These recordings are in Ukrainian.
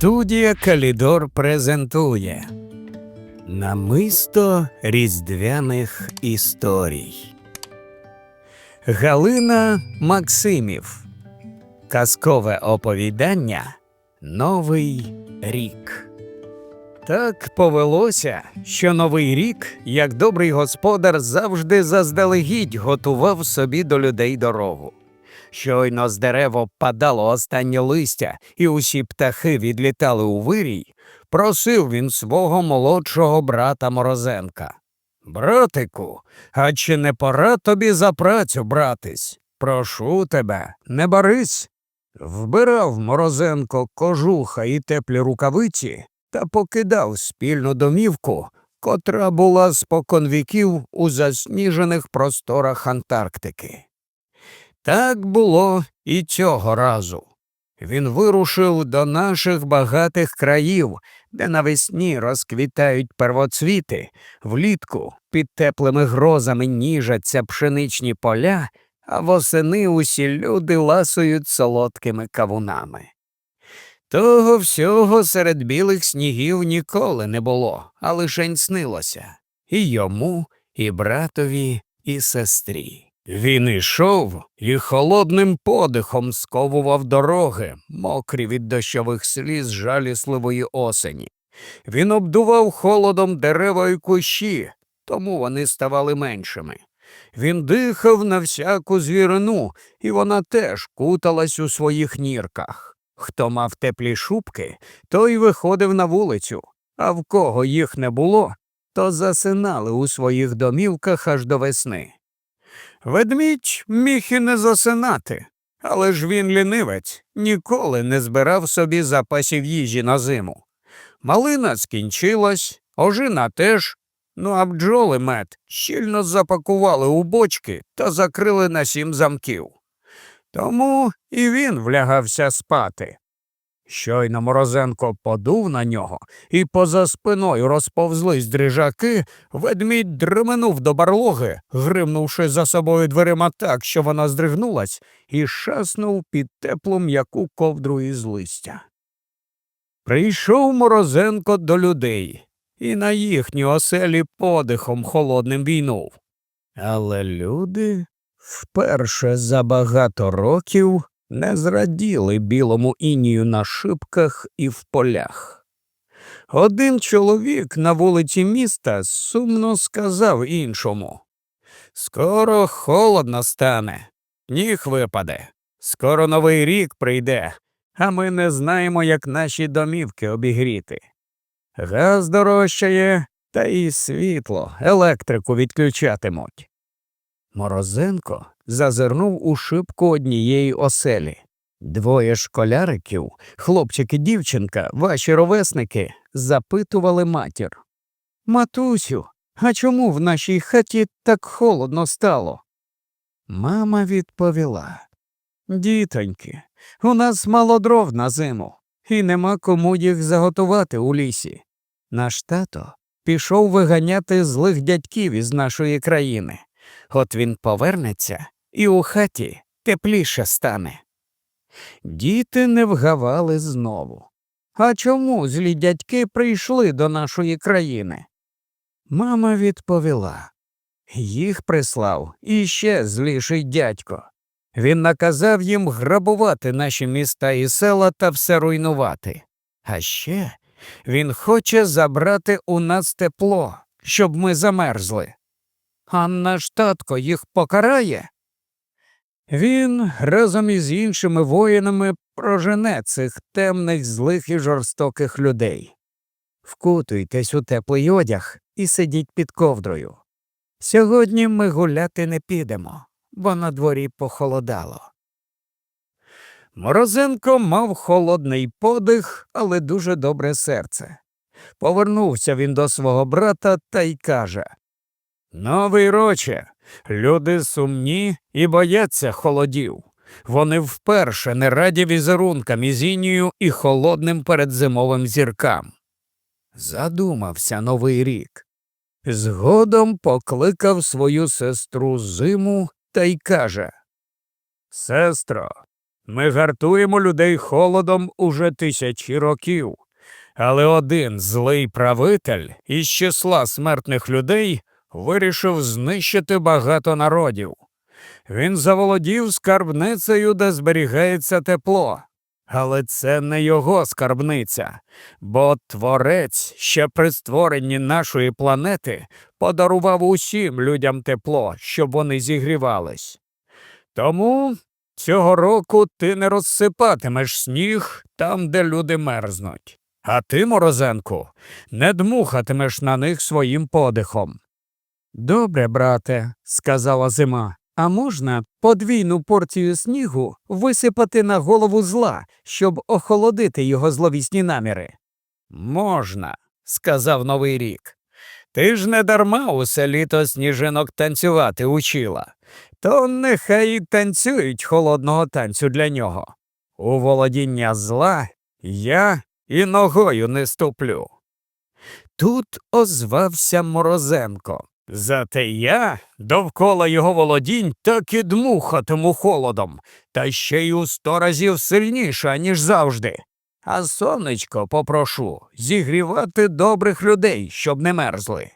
Студія Калідор презентує Намисто різдвяних історій. Галина Максимів. Казкове оповідання Новий рік. Так повелося, що новий рік, як добрий господар, завжди заздалегідь готував собі до людей дорогу. Щойно з дерева падало останнє листя, і усі птахи відлітали у вирій, просив він свого молодшого брата Морозенка. Братику, а чи не пора тобі за працю братись? Прошу тебе, не барись. Вбирав Морозенко кожуха і теплі рукавиці та покидав спільну домівку, котра була спокон віків у засніжених просторах Антарктики. Так було і цього разу. Він вирушив до наших багатих країв, де навесні розквітають первоцвіти, влітку під теплими грозами ніжаться пшеничні поля, а восени усі люди ласують солодкими кавунами. Того всього серед білих снігів ніколи не було, а лишень снилося і йому, і братові, і сестрі. Він ішов і холодним подихом сковував дороги, мокрі від дощових сліз жалісливої осені. Він обдував холодом дерева й кущі, тому вони ставали меншими. Він дихав на всяку звірину, і вона теж куталась у своїх нірках. Хто мав теплі шубки, той виходив на вулицю, а в кого їх не було, то засинали у своїх домівках аж до весни. Ведмідь міг і не засинати, але ж він лінивець, ніколи не збирав собі запасів їжі на зиму. Малина скінчилась, ожина теж, ну а бджоли мед щільно запакували у бочки та закрили на сім замків. Тому і він влягався спати. Щойно Морозенко подув на нього, і поза спиною розповзлись дрижаки, ведмідь дременув до барлоги, гримнувши за собою дверима так, що вона здригнулась, і шаснув під теплу м'яку ковдру із листя. Прийшов Морозенко до людей і на їхні оселі подихом холодним війнув. Але люди вперше за багато років не зраділи білому інію на шибках і в полях. Один чоловік на вулиці міста сумно сказав іншому Скоро холодно стане, ніг випаде, скоро новий рік прийде, а ми не знаємо, як наші домівки обігріти. Газ дорожчає, та і світло, електрику відключатимуть. Морозенко зазирнув у шибку однієї оселі. Двоє школяриків, хлопчик і дівчинка, ваші ровесники, запитували матір. Матусю, а чому в нашій хаті так холодно стало? Мама відповіла Дітоньки, у нас мало дров на зиму, і нема кому їх заготувати у лісі. Наш тато пішов виганяти злих дядьків із нашої країни. От він повернеться і у хаті тепліше стане. Діти не вгавали знову. А чому злі дядьки прийшли до нашої країни? Мама відповіла їх прислав іще зліший дядько. Він наказав їм грабувати наші міста і села та все руйнувати. А ще він хоче забрати у нас тепло, щоб ми замерзли. А наш татко їх покарає. Він разом із іншими воїнами прожене цих темних, злих і жорстоких людей. Вкутуйтесь у теплий одяг і сидіть під ковдрою. Сьогодні ми гуляти не підемо, бо на дворі похолодало. Морозенко мав холодний подих, але дуже добре серце. Повернувся він до свого брата та й каже Новий роче, люди сумні і бояться холодів. Вони вперше не раді візерункам із інію і холодним передзимовим зіркам. Задумався новий рік. Згодом покликав свою сестру зиму та й каже Сестро, Ми гартуємо людей холодом уже тисячі років. Але один злий правитель із числа смертних людей вирішив знищити багато народів. Він заволодів скарбницею, де зберігається тепло. Але це не його скарбниця, бо творець ще при створенні нашої планети подарував усім людям тепло, щоб вони зігрівались. Тому цього року ти не розсипатимеш сніг там, де люди мерзнуть. А ти, морозенку, не дмухатимеш на них своїм подихом. Добре, брате, сказала зима. А можна подвійну порцію снігу висипати на голову зла, щоб охолодити його зловісні наміри? Можна, сказав Новий рік. Ти ж не дарма усе літо сніжинок танцювати учила, то нехай і танцюють холодного танцю для нього. У володіння зла я і ногою не ступлю. Тут озвався Морозенко. Зате я довкола його володінь так і дмухатиму холодом, та ще й у сто разів сильніше, ніж завжди. А сонечко попрошу зігрівати добрих людей, щоб не мерзли.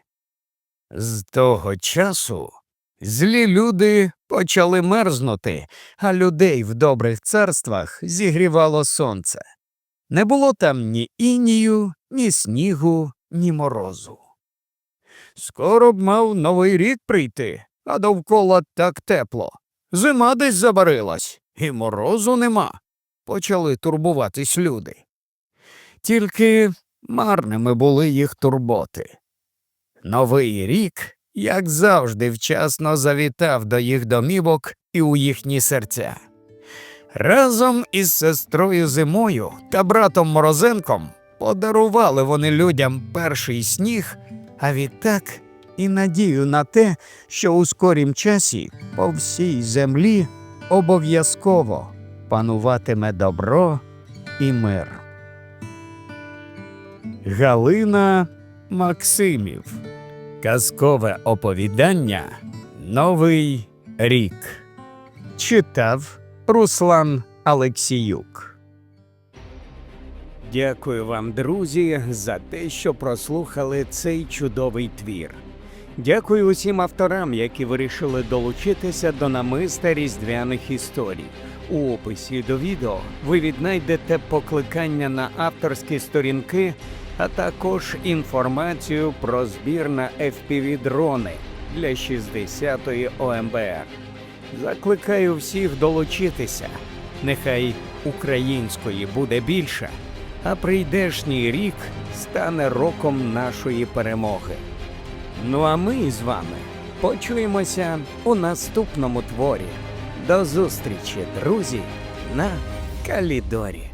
З того часу злі люди почали мерзнути, а людей в добрих царствах зігрівало сонце. Не було там ні інію, ні снігу, ні морозу. Скоро б мав новий рік прийти, а довкола так тепло. Зима десь забарилась, і морозу нема. Почали турбуватись люди. Тільки марними були їх турботи. Новий рік, як завжди, вчасно завітав до їх домівок і у їхні серця. Разом із сестрою зимою та братом Морозенком подарували вони людям перший сніг, а відтак і надію на те, що у скорім часі по всій землі обов'язково пануватиме добро і мир. Галина Максимів. Казкове оповідання Новий рік. Читав Руслан Алексіюк. Дякую вам, друзі, за те, що прослухали цей чудовий твір. Дякую усім авторам, які вирішили долучитися до намиста різдвяних історій. У описі до відео ви віднайдете покликання на авторські сторінки, а також інформацію про збір на FPV-дрони для 60-ї ОМБР. Закликаю всіх долучитися. Нехай української буде більше, а прийдешній рік стане роком нашої перемоги. Ну а ми з вами почуємося у наступному творі. До зустрічі, друзі, на Калідорі.